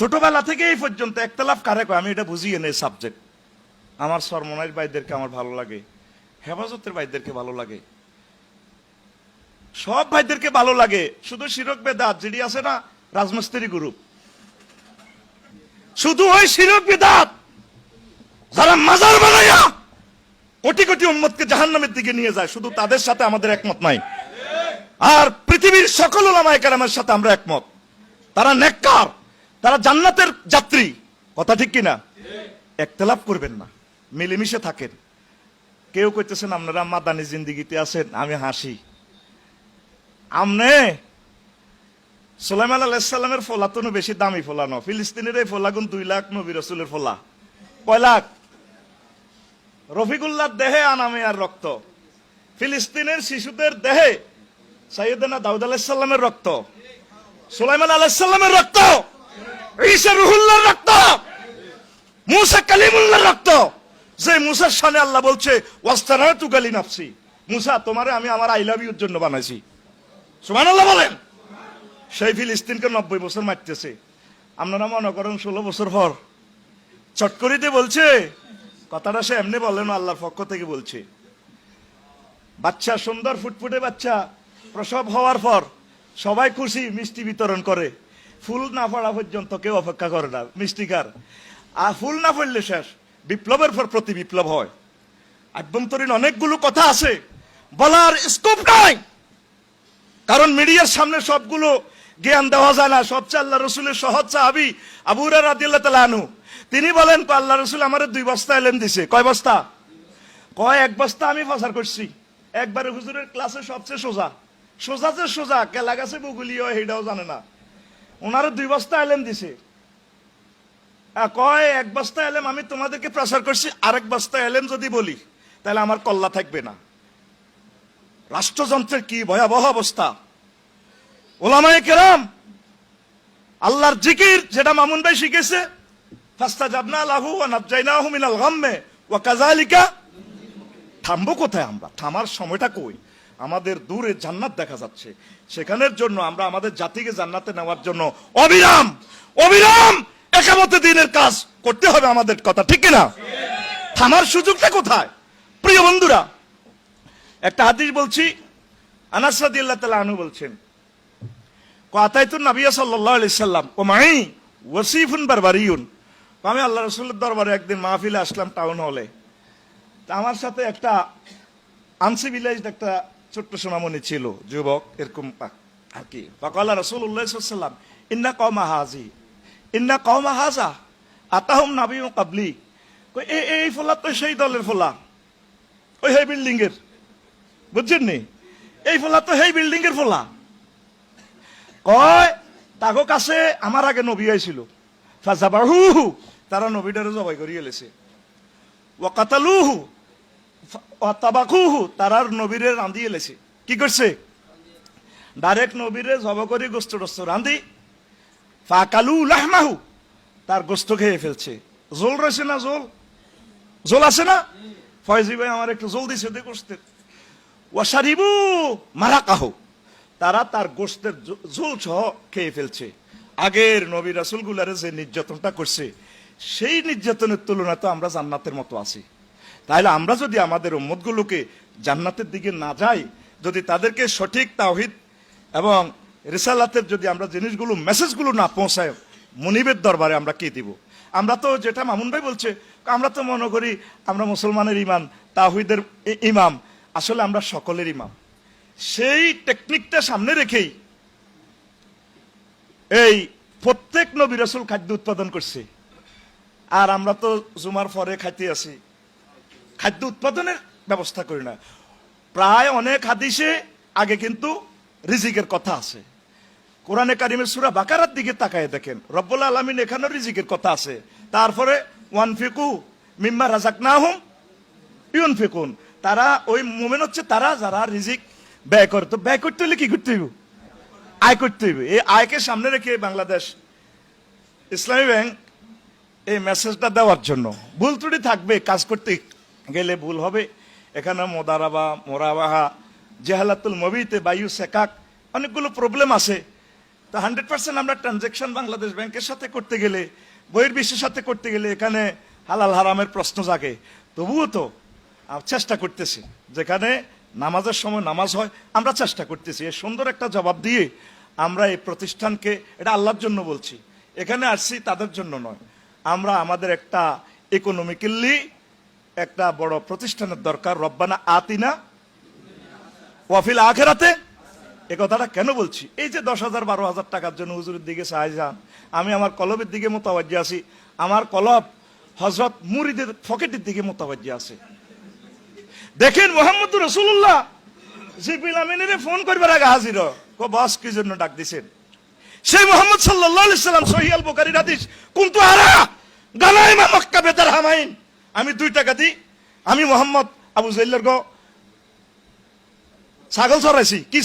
ছোটবেলা থেকে এই পর্যন্ত একতলাফ কারে কয়? আমি এটা বুঝিয়ে নেই সাবজেক্ট আমার সরমনাইর ভাইদেরকে আমার ভালো লাগে। হেফাজতের ভাইদেরকে ভালো লাগে। সব ভাইদেরকে ভালো লাগে। শুধু শিরক বেদাত যেটি আছে না, রাজমিস্ত্রি গ্রুপ শুধু ওই শিরক বেদাত যারা মাজার বানাইয়া কোটি কোটি উম্মতকে জাহান্নামের দিকে নিয়ে যায়, শুধু তাদের সাথে আমাদের একমত নাই। আর পৃথিবীর সকল ওলামায়ে কেরামের সাথে আমরা একমত। তারা নেককার। তারা জান্নাতের যাত্রী। কথা ঠিক কিনা? একতলাপ করবেন না। মিলেমিশে থাকেন। কেউ কইতেছেন আপনারা মাদানি জিন্দিগিতে আছেন, আমি হাসি। আমনে সুলাইমান আলাইসাল্লামের ফোলা তো বেশি দামি ফোলা ন। ফিলিস্তিনের এই ফোলা গুণ দুই লাখ নবী রসুলের ফোলা। কয় লাখ? রফিকুল্লাহ দেহে আনামে আর রক্ত। ফিলিস্তিনের শিশুদের দেহে সাইয়েদানা দাউদ আলাইসাল্লামের রক্ত। সুলাইমান আলাইসাল্লামের রক্ত! ঈসা রুহুল্লাহর রক্ত, মুসা কালিমুল্লাহর রক্ত। যে মুসার সামনে আল্লাহ বলছে মুসা, তোমারে আমি আমার আই লাভ ইউর জন্য বানাইছি। সুবহানাল্লাহ বলেন। সেই ফিলিস্তিনকে নব্বই বছর মারতেছে। আপনারা মনে করেন ষোলো বছর পর। চট করিতে বলছে, কথাটা সে এমনি বলেন আল্লাহর পক্ষ থেকে বলছে। বাচ্চা, সুন্দর ফুটফুটে বাচ্চা, প্রসব হওয়ার পর সবাই খুশি, মিষ্টি বিতরণ করে। ফুল না পড়া পর্যন্ত কেউ অপেক্ষা করে না মিষ্টিকার আর ফুল না পড়লে শেষ, বিপ্লবের পর প্রতি বিপ্লব হয়। আভ্যন্তরীণ অনেকগুলো কথা আছে, বলার স্কোপ নাই। কারণ মিডিয়ার সামনে সবগুলো জ্ঞান দেওয়া যায় না সবচেয়ে আল্লাহ রসুলের সহজ সাহাবি আবুরা রাদিল্লাহ তালা আনু তিনি বলেন, "কয়, আল্লাহ রসুল আমার দুই বস্তা এলেন দিছে। কয় বস্তা? কয়, এক বস্তা আমি প্রচার করছি। একবারে হুজুরের ক্লাসে সবচেয়ে সোজা। সোজা যে সোজা, কেলা গাছে বগুলিও হেটাও জানে না। ওনার দুই বস্তা এলেম দিছে। কয়, এক বস্তা এলেম, আমি তোমাদেরকে প্রচার করছি, আরেক বস্তা এলেম যদি বলি, তাহলে আমার কল্লা থাকবে না। রাষ্ট্রযন্ত্রের কি ভয়াবহ অবস্থা। ওলামায়ে কেরাম, আল্লাহর জিকির যেটা মামুন ভাই শিখেছে ফাস্তা জাবনা লাহু ওয়া নাবজাইনাহু মিনাল গাম্মে, ওয়া কাযালিকা, থামবো কোথায় আমরা? থামার সময়টা কই? আমাদের দূরে জান্নাত দেখা যাচ্ছে। সেখানের জন্য আমরা আমাদের জাতিকে জান্নাতে নেওয়ার জন্য অবিরাম অবিরাম একামতে দিনের কাজ করতে হবে আমাদের কথা, ঠিক কিনা? থামার সুযোগটা কোথায়? প্রিয় বন্ধুরা, একটা হাদিস বলছি, আনাস রাদিয়াল্লাহু তাআলা আনহু বলছেন কাতাইতু নবিয়া সাল্লাল্লাহু আলাইহি সাল্লাম, ও মাই ওয়াসিফুন বারবারিয়ুন। আমি আল্লাহ রাসূলের দরবারে একদিন মাহফিলে আসলাম টাউন হলে। তা আমার সাথে একটা আনসিভিলাইজড একটা ছোট্ট সোনামণি ছিল, যুবক, এরকম আর কি। বাকাল্লা রাসূলুল্লাহ সাল্লাম ইন্না কওমা হাজি, ইন্না কওমা হাজা, আতাহুম নাবি কাবলি। এই ফোলা তো সেই দলের ফোলা, ওই সেই বিল্ডিং এর বুঝছেন নি এই ফোলা তো সেই বিল্ডিং এর ফোলা। কয়, তাগো কাছে আমার আগে নবী আইছিল। ফাজাবাহু তারা নবীটারে জবাই করিয়ে গেলেছে ওয়াকাতালুহু ওয়াতাবাকুহু তারার নবীরে রান্ধি এলেছে। কি করছে? ডাইরেক্ট নবীরে জব করে গোস্ত টোস্ত রান্ধি ফাকালু লাহমাহু, তার গোস্ত খেয়ে ফেলছে। জোল রয়েছে না জোল? জোল আছে না? ফয়জি ভাই আমার একটু জল দিছে দে গোস্তের। মারা কাহু তারা তার গোস্তের ঝোল সহ খেয়ে ফেলছে। আগের নবী রাসুলগুলারে যে নির্যাতনটা করছে, সেই নির্যাতনের তুলনায় তো আমরা জান্নাতের মতো আছি। তাহলে আমরা যদি আমাদের উম্মতগুলোকে জান্নাতের দিকে না যাই, যদি তাদেরকে সঠিক তাওহিদ এবং রিসালাতের যদি আমরা জিনিসগুলো, মেসেজগুলো না পৌঁছায়, মনিবের দরবারে আমরা কি দিব? আমরা তো যেটা মামুন ভাই বলছে, আমরা তো মনে করি আমরা মুসলমানের ইমাম তাহিদের ইমাম, আসলে আমরা সকলের ইমাম। সেই টেকনিকটা সামনে রেখেই এই প্রত্যেক নবী রসুল খাদ্য উৎপাদন করছে। আর আমরা তো জুমার পরে খাইতে আছি খাদ্য উৎপাদনের ব্যবস্থা করি না। প্রায় অনেক হাদিসে আগে কিন্তু রিজিকের কথা আছে। কোরআনে কারিমের সুরা বাকারার দিকে তাকায় দেখেন, রব্বুল আলমিন এখানেও রিজিকের কথা আছে। তারপরে ওয়ান ফিকু মিম্মা রাজাক না হুম ইউন ফিকুন তারা, ওই মোমেন হচ্ছে তারা যারা রিজিক ব্যয় করে। তো ব্যয় করতে হলে কি করতে হইব? আয় করতে হইবে। এই আয়কে সামনে রেখে বাংলাদেশ ইসলামী ব্যাংক এই মেসেজটা দেওয়ার জন্য। ভুল ত্রুটি থাকবে, কাজ করতে গেলে ভুল হবে। এখানে মোদারাবা, মোরাবাহা, জেহালাতুল মবিতে, বায়ু সেকাক, অনেকগুলো প্রবলেম আছে। তো হান্ড্রেড পার্সেন্ট আমরা ট্রানজেকশন বাংলাদেশ ব্যাংকের সাথে করতে গেলে, বইয়ের বিশ্বের সাথে করতে গেলে এখানে হালাল হারামের প্রশ্ন জাগে। তবুও তো চেষ্টা করতেছি। যেখানে নামাজের সময় নামাজ হয়, আমরা চেষ্টা করতেছি। এর সুন্দর একটা জবাব দিয়ে আমরা এই প্রতিষ্ঠানকে, এটা আল্লাহর জন্য বলছি। এখানে আসছি তাদের জন্য নয়। আমরা আমাদের একটা ইকোনমিক্যালি একটা বড় প্রতিষ্ঠানের দরকার, রব্বানা আতিনা। ওয়াফিল আখেরাতে। এ কথাটা কেন বলছি? এই যে দশ হাজার বারো হাজার টাকার জন্য হুজুরের দিকে সাহায্যান আমি আমার কলবের দিকে মোতাবাজ্য আছি, আমার কলব হজরত মুরিদের পকেটের দিকে মোতাবাজ্য আছে। দেখেন মোহাম্মদ রসুল্লাহ জিবিল আমিনের ফোন করবার আগে হাজির। কো, বস, কি জন্য ডাক দিছেন? সেই মোহাম্মদ আলাইহি সাল্লাম সহিহ আল বুখারীর হাদিস, কুনতু আরা গানাইমা মক্কা বেদার হামাইন আমি দুই টাকা দিই আমি মোহাম্মদ আবু জাইল্লার গো ছাগল চড়াইছি। কি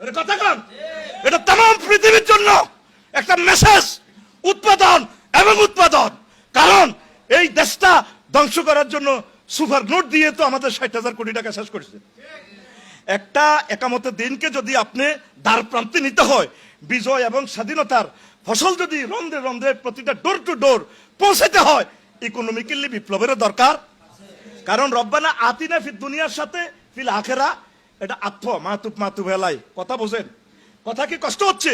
এটা কথা কন এটা তাম পৃথিবীর জন্য একটা মেসেজ উৎপাদন এবং উৎপাদন। কারণ এই দেশটা ধ্বংস করার জন্য সুপার নোট দিয়ে তো আমাদের ষাট হাজার কোটি টাকা শেষ করেছে। একটা একামতের দিনকে যদি আপনি দ্বার প্রান্তে নিতে হয়, বিজয় এবং স্বাধীনতার ফসল যদি রন্ধ্রে রন্ধ্রে প্রতিটা ডোর টু ডোর পৌঁছাতে হয় ইকোনমিক্যালি বিপ্লবের দরকার। কারণ রব্বানা আতিনা ফি দুনিয়ার সাথে, ফিল আখেরা, এটা আত্ম মাতুপ মাতুপ হেলাই। কথা বোঝেন? কথা কি কষ্ট হচ্ছে?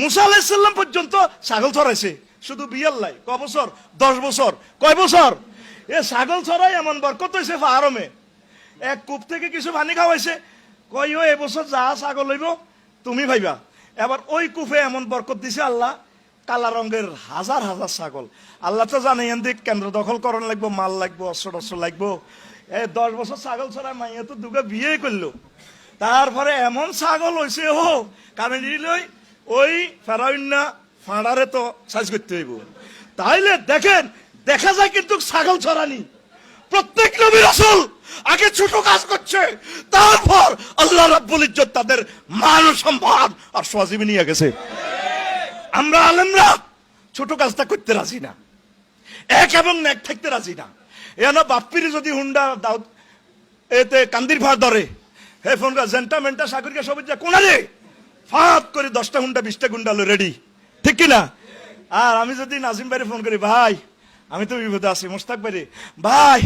মুসা আলাইসাল্লাম পর্যন্ত ছাগল ছড়াইছে। শুধু বিয়াল লাই ক বছর? দশ বছর। কয় বছর? এ ছাগল ছড়াই এমন বরকত হয়েছে ফাহারমে এক কূপ থেকে কিছু পানি খাওয়াইছে। কই ও এবছর যা ছাগল হইব, তুমি ভাইবা। এবার ওই কূপে এমন বরকত দিছে আল্লাহ, কালা রঙের হাজার হাজার ছাগল। আল্লাহ তো জানে এদিক কেন্দ্র দখল করণ লাগবো, মাল লাগবো, অস্ত্র টস্ত্র লাগবো। এই দশ বছর ছাগল ছড়া মাইয়া তো দুগে বিয়ে করল। তারপরে এমন ছাগল হয়েছে ও কারণ লই, ওই ফেরাউন্না ফাঁড়ারে তো সাইজ করতে হইব। তাইলে দেখেন, দেখা যায় কিন্তু ছাগল ছড়ানি। প্রত্যেক নবী রাসূল আগে ছোট কাজ করছে, তারপর আল্লাহ রাব্বুল ইজ্জত তাদের মান সম্মান আর সজীবী নিয়ে গেছে। আমরা আলেমরা ছোট কাজটা করতে রাজি না। এক এবং এক থাকতে রাজি না। এন বাপ্পির যদি হুন্ডা দাও এতে কান্দির ভাড় ধরে, হে ফোন জেন্টা, মেন্টা, সাগরিকা, সবুজ যা কোনারে ফাঁপ করে দশটা হুন্ডা, বিশটা গুন্ডা হলো রেডি ঠিক কি না আর আমি যদি নাজিম ভাইরে ফোন করি, ভাই, আমি তো বিপদে আছি মোস্তাক ভাইরে, ভাই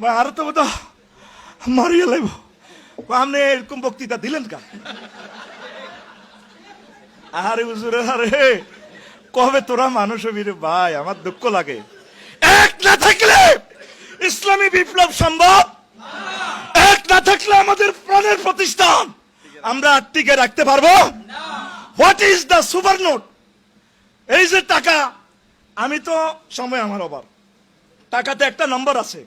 ভাই, আরও তো বোধ মারিয়ে লাগবো আপনি এরকম বক্তৃতা দিলেন কা আরে হুজুরে আরে কবে তোরা মানুষ হবি ভাই? আমার দুঃখ লাগে। এক না থাকলে ইসলামী বিপ্লব সম্ভব? এক না থাকলে আমাদের প্রাণের প্রতিষ্ঠান আমরা টিকে রাখতে পারব? What is the super note এই যে টাকা, আমি তো সময় আমার অভাব। টাকাতে একটা নম্বর আছে।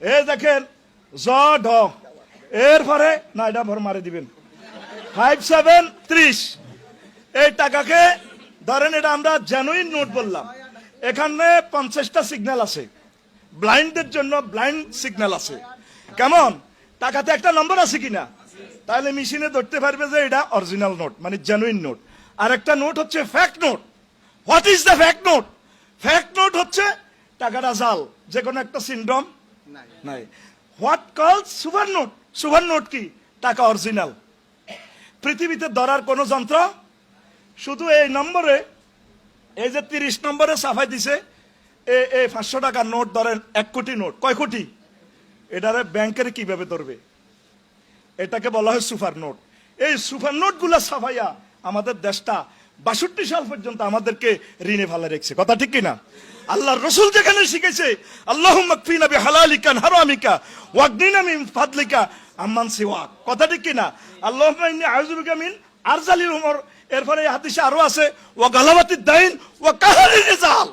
এ দেখেন, জ, ঢ। এরপরে না এটা ভর মারে দিবেন। ফাইভ সেভেন ত্রিশ। এই টাকাকে ধরেন এটা আমরা জেনুইন নোট বললাম। এখানে পঞ্চাশটা সিগন্যাল আছে। ব্লাইন্ডের জন্য ব্লাইন্ড সিগন্যাল আছে। কেমন? টাকাতে একটা নম্বর আছে কিনা? তাহলে মেশিনে ধরতে পারবে যে এটা অরিজিনাল নোট মানে জেনুইন নোট আর একটা নোট হচ্ছে fact note what is the fact note fact note হচ্ছে টাকাটা জাল যে কোনো একটা সিন্ড্রোম নাই। What call super note super note কি? টাকা অরিজিনাল পৃথিবীতে ধরার কোনো যন্ত্র? শুধু এই নম্বরে, এই যে তিরিশ নম্বরে সাফাই দিছে, এ এ পাঁচশো টাকার নোট ধরেন, এক কোটি নোট। কয় কোটি? এটারে ব্যাংকের কীভাবে ধরবে? এটাকে বলা হয় সুপার নোট। এই সুপার নোটগুলা সাফাইয়া আমাদের দেশটা বাষট্টি সাল পর্যন্ত আমাদেরকে ঋণে ভালো রেখেছে। কথা ঠিক কিনা? আল্লাহ রসুল যেখানে শিখেছে আল্লাহ মকফিনা হালালিকা হারামিকা, ওয়াগনিনা মিন ফাদলিকা আম্মান সিওয়াক কথা ঠিক কিনা? আল্লাহ ইন্নী আউযুবিকা মিন আরজালিল উমর। এরপরে হাদিসে আরও আছে, ওয়া গালাবাতি দাইন, ওয়া কাহারি রিজাল।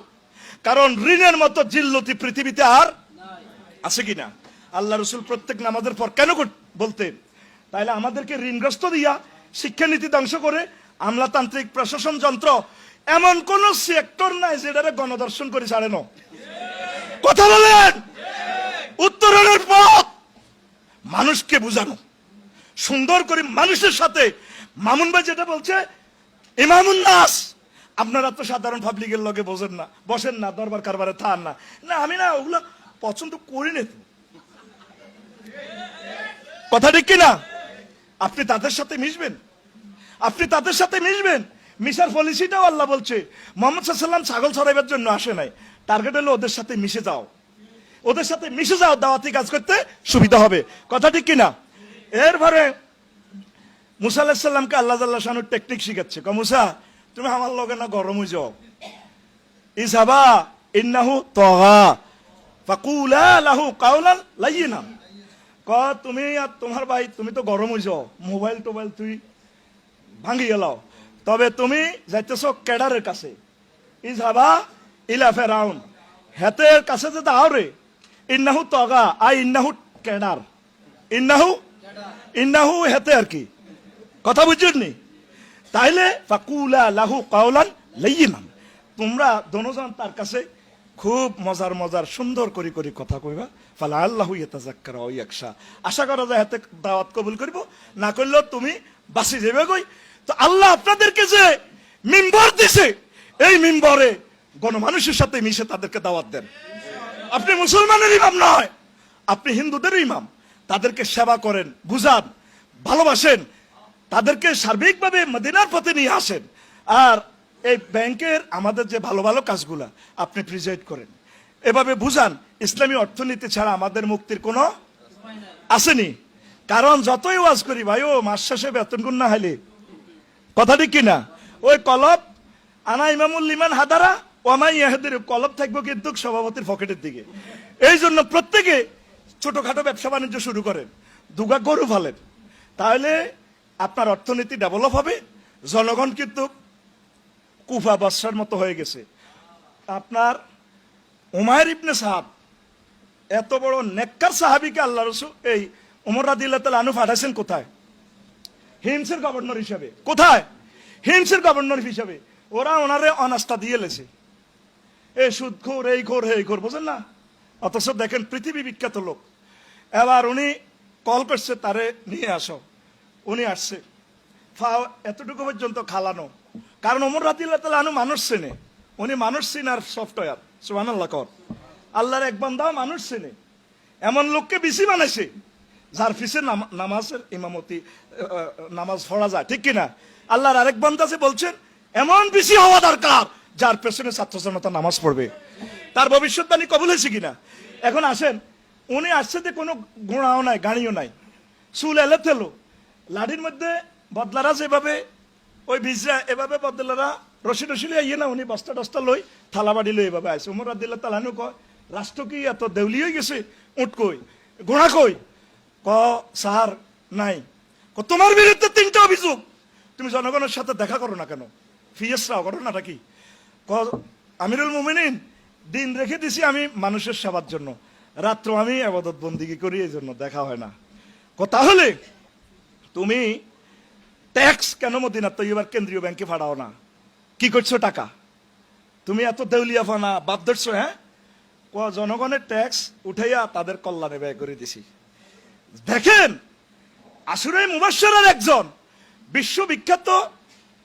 কারণ ঋণের মতো জিল্লতি পৃথিবীতে আর আছে কিনা? আল্লাহ রসুল প্রত্যেক নামাজের পর কেন বলতেন? তাইলে আমাদেরকে ঋণগ্রস্ত দিয়া শিক্ষানীতি ধ্বংস করে আমলাতান্ত্রিক প্রশাসন যন্ত্র এমন কোন সেক্টর নাই যেটারে গণদর্শন করে ছাড়ে না। কথা বলেন? উত্তরণের পথ! মানুষকে বুঝানো। সুন্দর করে মানুষের সাথে, মামুন ভাই যেটা বলছে ইমামুন নাস, আপনারা তো সাধারণ পাবলিকের লগে বোঝেন না, বসেন না, দরবার কারবারে থান না। না, আমি না, ওগুলা পছন্দ করি না। কথা ঠিক কিনা? আপনি তাদের সাথে মিশবেন? আপনি তাদের সাথে মিশবেন? মিশার পলিসিটাও আল্লাহ বলছে, মোহাম্মদ সাল্লাম ছাগল ছড়াইবার জন্য আসে নাই। টার্গেট হলো ওদের সাথে মিশে যাও। ওদের সাথে মিশে যাও দাওয়াতি কাজ করতে সুবিধা হবে। কথা ঠিক কিনা? এরপরে মুসা আলাহিসাল্লামকে আল্লাহ আল্লাহ শানুর টেকনিক শিখাচ্ছে। ক মুসা, তুমি আমার লগে না গরম হয়ে যাও। ইসাবা ইন্নাহু তগা, ফাকুলা লাহু কাউলান লাইয়িনা। ক তুমি আর তোমার ভাই, তুমি তো গরম হয়ে যাও। মোবাইল টোবাইল তুই ভাঙি গেলাও তবে তুমি যাইতেছ ক্যাডারের কাছে। ইসাবা ইলা ফেরাউন। হেতের কাছে যে দাও রে। ইন্নাহু তগা, আই ইন্নাহু ক্যাডার ইন্নাহু ইন্নাহু হেতে আর কি। কথা বুঝছেননি তাইলে ফাকুলা লাহু কাউলান লাইয়িনান। তোমরা দনোজন তার কাছে খুব মজার মজার সুন্দর করে করে কথা কইবা। ফালা আল্লাহু ইয়াতাযাক্কারা ওয়া ইয়াকশা আশা করা যায় হাতে দাওয়াত কবুল করব। না করলেও তুমি বাসি যাবে কই? তো আল্লাহ আপনাদেরকে যে মিম্বর দিছে, এই মিম্বরে গণমানুষের সাথে মিশে তাদেরকে দাওয়াত দেন। আপনি মুসলমানের ইমাম নয়। আপনি হিন্দুদের ইমাম। তাদেরকে সেবা করেন, বুঝান, ভালোবাসেন। তাদেরকে সার্বিকভাবে মদিনার পথে নিয়ে আসেন। আর এই ব্যাংকের আমাদের যে ভালো ভালো কাজগুলা আপনি প্রিজাইড করেন। এভাবে বুঝান, ইসলামী অর্থনীতি ছাড়া আমাদের মুক্তির কোনো আসেনি। কারণ যতই ওয়াজ করি, ভাই, ও মাস শেষে বেতন গুণ না হাইলে। কথাটি কিনা ওই কলব আনা ইমামুল লিমান হাদারা ওমাই ইয়াহাদের কলব থাকব কিন্তু সভাপতির পকেটের দিকে। এই জন্য প্রত্যেকে ছোটখাটো ব্যবসা বাণিজ্য শুরু করেন, দুগা গরু ফালেন তাহলে আপনার অর্থনীতি ডেভেলপ হবে, জনগণ কিন্তু কুফা বাদশার মতো হয়ে গেছে। আপনার উমায়ের ইবনে সাহাব, এত বড় নেককার সাহাবিকে আল্লাহ রসুল এই উমর রাদিল্লাহ তালা আনু পাঠাইছেন কোথায়? হিমসের গভর্নর হিসাবে। কোথায়? হিমসের গভর্নর হিসাবে। ওরা ওনারে অনাস্থা দিয়ে লেছে। এ সুদ খোর এই খোর এই খোর বোঝেন না? অথচ দেখেন পৃথিবী বিখ্যাত লোক। এবার উনি কল করছে, তারে নিয়ে আসো। উনি আসছে। ফাও, এতটুকু পর্যন্ত খালানো। কারণ ওমর রাতিল্লাহ তালা আনু মানুষ চেনে। উনি মানুষ চিনার সফটওয়্যার সুবান আল্লাহ কর। আল্লাহর এক বান্দাও মানুষ চেনে। এমন লোককে বেশি বানাইছে যার ফিসে নামা- নামাজের ইমামতি নামাজ পড়া যায়, ঠিক কিনা? আল্লাহর আরেক বান্দা যে বলছেন, এমন বেশি হওয়া দরকার। যার পেছনে ছাত্র জনতা নামাজ পড়বে, তার ভবিষ্যৎবাণী কবুল হয়েছে কিনা? এখন আসেন, উনি আসছে যে কোনো গোড়াও নাই গাড়িও নাই। চুল এলে তেলো লাঠির মধ্যে বদলারা যেভাবে, ওই বিজরা এভাবে বদলারা, রশি রশি ইয়ে না, উনি বস্তা টস্তা লই, থালা বাড়ি লই এভাবে আসে উমর আদিল্লা তালানু কয়, রাষ্ট্র কি এত দেউলি হয়ে গেছে? উঠ কই? ঘোড়া কই? ক, সাহার নাই। ক, তোমার বিরুদ্ধে তিনটা অভিযোগ। তুমি জনগণের সাথে দেখা করো না কেন? ফিয়েসরাও, ঘটনাটা ক? আমিরুল মুমিনিন, দিন রেখে দিছি আমি মানুষের সেবার জন্য। রাত্র আমি আবাদত বন্দিগি করি, এই জন্য দেখা হয় না। তাহলে তুমি ট্যাক্স কেন মদিনা তো এবার কেন্দ্রীয় ব্যাংকে ফাড়াও না? কি করছ টাকা? তুমি এত দেউলিয়া ফানা বাদ ধরছো হ্যাঁ? ক জনগণের ট্যাক্স উঠাইয়া তাদের কল্যাণে ব্যয় করে দিছি। দেখেন আসলে মুবাসসারের একজন বিশ্ববিখ্যাত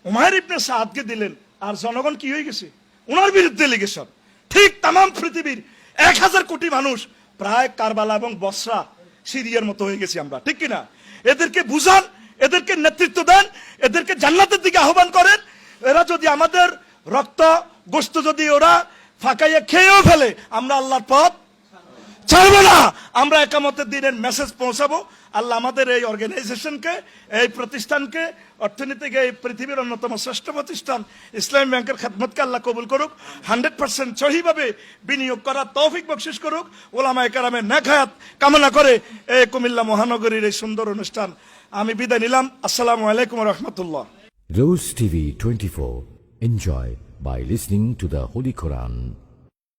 উমায়ের ইবনে সাদকে দিলেন। আর জনগণ কি হয়ে গেছে? ওনার বিরুদ্ধে লেগে সব ঠিক তাম পৃথিবীর এক হাজার কোটি মানুষ প্রায় কারবালা এবং বসরা সিরিয়ার মতো হয়ে গেছি আমরা। ঠিক কিনা? এদেরকে বুঝান, এদেরকে নেতৃত্ব দেন, এদেরকে জান্নাতের দিকে আহ্বান করেন। এরা যদি আমাদের রক্ত গোস্ত যদি ওরা ফাঁকাইয়া খেয়েও ফেলে, আমরা আল্লাহর পথ ছাড়বো না। আমরা একামতের দিনের মেসেজ পৌঁছাবো। আল্লাহ আমাদের এই অর্গানাইজেশনকে এই প্রতিষ্ঠানকে, অর্থনীতিকে, এই পৃথিবীর অন্যতম শ্রেষ্ঠ প্রতিষ্ঠান, ইসলামী ব্যাংকের খেদমতকে আল্লাহ কবুল করুক, হান্ড্রেড পার্সেন্ট সহিভাবে বিনিয়োগ করার তৌফিক বকশিস করুক। ওলামা একরামের নেখায়াত কামনা করে এই কুমিল্লা মহানগরীর এই সুন্দর অনুষ্ঠান আমি বিদায় নিলাম। আসসালামু আলাইকুম রহমতুল্লাহ। Rose TV 24. Enjoy by listening to the Holy Quran.